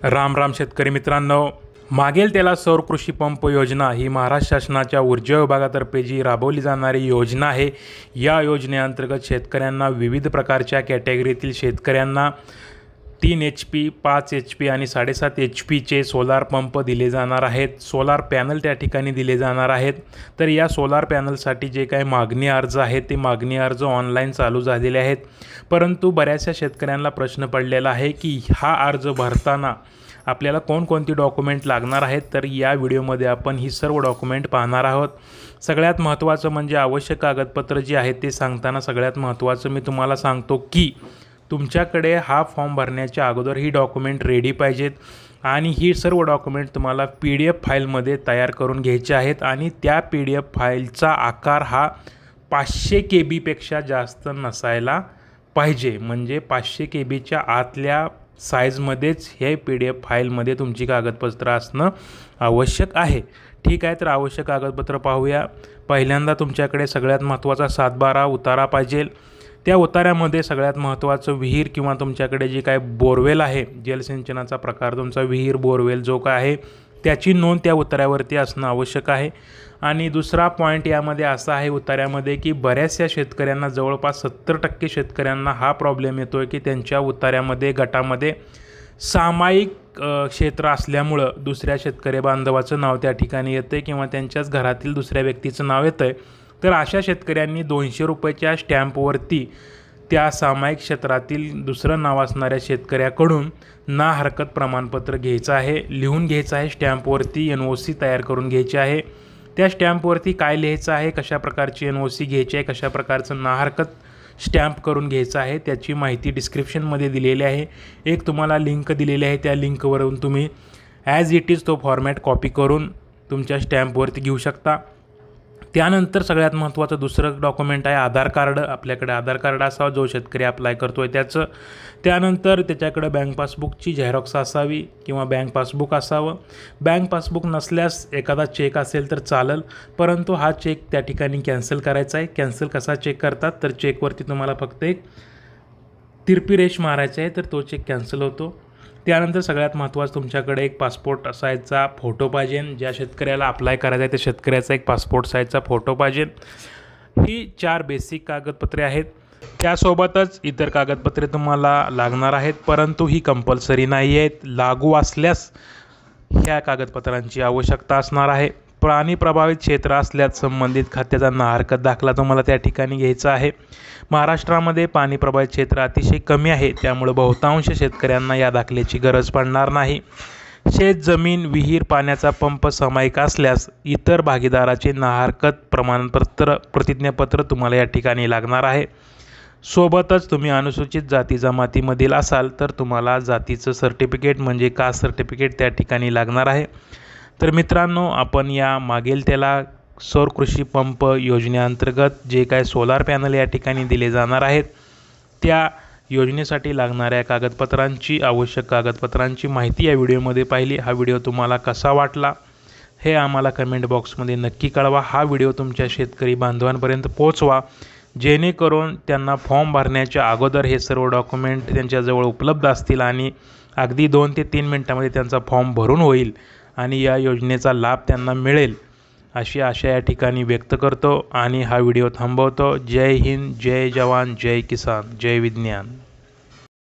राम राम शेतकरी मित्रांनो. मागेल त्याला सौर कृषी पंप योजना ही महाराष्ट्र शासनाच्या ऊर्जा विभागातर्फे जी राबवली जाणारी योजना आहे या योजनेअंतर्गत शेतकऱ्यांना विविध प्रकारच्या कॅटेगरीतील शेतकऱ्यांना तीन एच पी पाच एच पी आणि साडेसात एच पीचे सोलार पंप दिले जाणार आहेत. सोलार पॅनल त्या ठिकाणी दिले जाणार आहेत. तर या सोलार पॅनलसाठी जे काही मागणी अर्ज आहेत ते मागणी अर्ज ऑनलाईन चालू झालेले आहेत. परंतु बऱ्याचशा शेतकऱ्यांना प्रश्न पडलेला आहे की हा अर्ज भरताना आपल्याला कोणकोणती डॉक्युमेंट लागणार आहेत? तर या व्हिडिओमध्ये आपण ही सर्व डॉक्युमेंट पाहणार आहोत. सगळ्यात महत्त्वाचं म्हणजे आवश्यक कागदपत्र जी आहेत ते सांगताना सगळ्यात महत्त्वाचं मी तुम्हाला सांगतो की तुमच्याकडे हा फॉर्म भरण्याच्या अगोदर ही डॉक्युमेंट रेडी पाहिजेत. आणि ही सर्व डॉक्युमेंट तुम्हाला पी डी एफ फाईलमध्ये तयार करून घ्यायचे आहेत. आणि त्या पी डी एफ फाईलचा आकार हा पाचशे के बीपेक्षा जास्त नसायला पाहिजे. म्हणजे पाचशे के बीच्या आतल्या साईजमध्येच हे पी डी एफ फाईलमध्ये तुमची कागदपत्र असणं आवश्यक आहे. ठीक आहे तर आवश्यक कागदपत्र पाहूया. पहिल्यांदा तुमच्याकडे सगळ्यात महत्त्वाचा सातबारा उतारा पाहिजे. त्या उताऱ्यामध्ये सगळ्यात महत्त्वाचं विहीर किंवा तुमच्याकडे जे काय बोरवेल आहे जलसिंचनाचा प्रकार तुमचा विहीर बोरवेल जो काय आहे त्याची नोंद त्या उतार्यावरती असणं आवश्यक आहे. आणि दुसरा पॉईंट यामध्ये असा आहे उताऱ्यामध्ये की बऱ्याचशा शेतकऱ्यांना जवळपास सत्तर टक्के शेतकऱ्यांना हा प्रॉब्लेम येतो आहे की त्यांच्या उताऱ्यामध्ये गटामध्ये सामायिक क्षेत्र असल्यामुळं दुसऱ्या शेतकरी बांधवाचं नाव त्या ठिकाणी येतं आहे किंवा त्यांच्याच घरातील दुसऱ्या व्यक्तीचं नाव येतं आहे तर अशा शेतकऱ्यांनी दोनशे रुपयाच्या स्टॅम्पवरती त्या सामायिक क्षेत्रातील दुसरं नाव असणाऱ्या शेतकऱ्याकडून ना हरकत प्रमाणपत्र घ्यायचं आहे लिहून घ्यायचं आहे स्टॅम्पवरती एन ओ सी तयार करून घ्यायची आहे. त्या स्टॅम्पवरती काय लिहायचं आहे कशा प्रकारची एन ओ सी घ्यायची आहे कशा प्रकारचं ना हरकत स्टॅम्प करून घ्यायचं आहे त्याची माहिती डिस्क्रिप्शनमध्ये दिलेली आहे. एक तुम्हाला लिंक दिलेली आहे त्या लिंकवरून तुम्ही ॲज इट इज तो फॉर्मॅट कॉपी करून तुमच्या स्टॅम्पवरती घेऊ शकता. त्यानंतर सगळ्यात महत्त्वाचं दुसरं डॉक्युमेंट आहे आधार कार्ड. आपल्याकडे आधार कार्ड असावं जो शेतकरी अप्लाय करतो आहे त्याचं. त्यानंतर त्याच्याकडं बँक पासबुकची झेरॉक्स असावी किंवा बँक पासबुक असावं. बँक पासबुक नसल्यास एखादा चेक असेल तर चालेल परंतु हा चेक त्या ठिकाणी कॅन्सल करायचा आहे. कॅन्सल कसा चेक करतात? तर चेकवरती तुम्हाला फक्त एक तिरपी रेश मारायचा आहे तर तो चेक कॅन्सल होतो. त्यानंतर सगळ्यात महत्त्वाचं तुमच्याकडे एक पासपोर्ट साईजचा फोटो पाहिजे. ज्या शेतकऱ्याला अप्लाय करायचा आहे त्या शेतकऱ्याचा एक पासपोर्ट साईजचा फोटो पाहिजे. ही चार बेसिक कागदपत्रे आहेत. त्यासोबतच इतर कागदपत्रे तुम्हाला लागणार आहेत परंतु ही कंपल्सरी नाही आहेत लागू असल्यास ह्या कागदपत्रांची आवश्यकता असणार आहे. प्राणी प्रभावित क्षेत्र असल्यास संबंधित खात्याचा ना हरकत दाखला तुम्हाला त्या ठिकाणी घ्यायचा आहे. महाराष्ट्रामध्ये पाणी प्रभावित क्षेत्र अतिशय कमी आहे. त्यामुळे बहुतांश शेतकऱ्यांना या दाखल्याची गरज पडणार नाही. शेत जमीन विहीर पाण्याचा पंप सामायिक असल्यास इतर भागीदाराचे नाहरकत प्रमाणपत्र प्रतिज्ञापत्र तुम्हाला या ठिकाणी लागणार आहे. सोबतच तुम्ही अनुसूचित जाती जमातीमधील असाल तर तुम्हाला जातीचं सर्टिफिकेट म्हणजे कास्ट सर्टिफिकेट त्या ठिकाणी लागणार आहे. तर मित्रांनो आपण या मागेल त्याला सौर कृषी पंप योजनेअंतर्गत जे काय सोलार पॅनल या ठिकाणी दिले जाणार आहेत त्या योजनेसाठी लागणाऱ्या कागदपत्रांची आवश्यक कागदपत्रांची माहिती या व्हिडिओमध्ये पाहिली. हा व्हिडिओ तुम्हाला कसा वाटला हे आम्हाला कमेंट बॉक्समध्ये नक्की कळवा. हा व्हिडिओ तुमच्या शेतकरी बांधवांपर्यंत पोहोचवा जेणेकरून त्यांना फॉर्म भरण्याच्या अगोदर हे सर्व डॉक्युमेंट त्यांच्याजवळ उपलब्ध असतील आणि अगदी दोन ते तीन मिनटामध्ये त्यांचा फॉर्म भरून होईल. आणि या योजनेचा लाभ त्यांना मिळेल अशी आशा या ठिकाणी व्यक्त करतो आणि हा व्हिडिओ थांबवतो. जय हिंद जय जवान जय किसान जय विज्ञान.